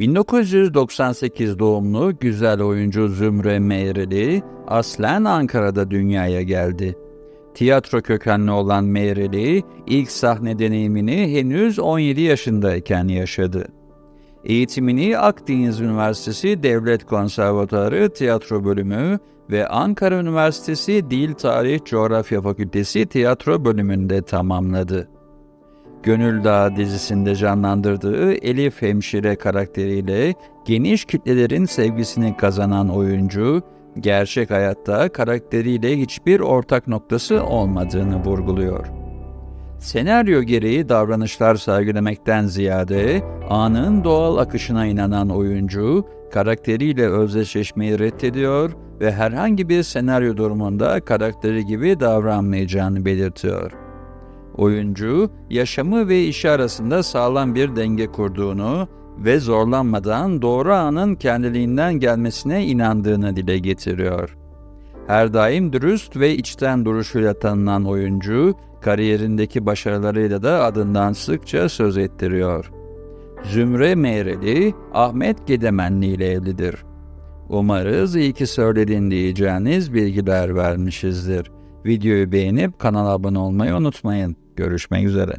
1998 doğumlu güzel oyuncu Zümre Meyreli aslen Ankara'da dünyaya geldi. Tiyatro kökenli olan Meyreli ilk sahne deneyimini henüz 17 yaşındayken yaşadı. Eğitimini Akdeniz Üniversitesi Devlet Konservatuarı Tiyatro Bölümü ve Ankara Üniversitesi Dil Tarih Coğrafya Fakültesi Tiyatro Bölümünde tamamladı. Gönül Dağı dizisinde canlandırdığı Elif Hemşire karakteriyle geniş kitlelerin sevgisini kazanan oyuncu, gerçek hayatta karakteriyle hiçbir ortak noktası olmadığını vurguluyor. Senaryo gereği davranışlar sergilemekten ziyade anın doğal akışına inanan oyuncu, karakteriyle özdeşleşmeyi reddediyor ve herhangi bir senaryo durumunda karakteri gibi davranmayacağını belirtiyor. Oyuncu, yaşamı ve işi arasında sağlam bir denge kurduğunu ve zorlanmadan doğru anın kendiliğinden gelmesine inandığını dile getiriyor. Her daim dürüst ve içten duruşuyla tanınan oyuncu, kariyerindeki başarılarıyla da adından sıkça söz ettiriyor. Zümre Meyreli, Ahmet Gedemenli ile evlidir. Umarız iyi ki söyledin diyeceğiniz bilgiler vermişizdir. Videoyu beğenip kanala abone olmayı unutmayın. Görüşmek üzere.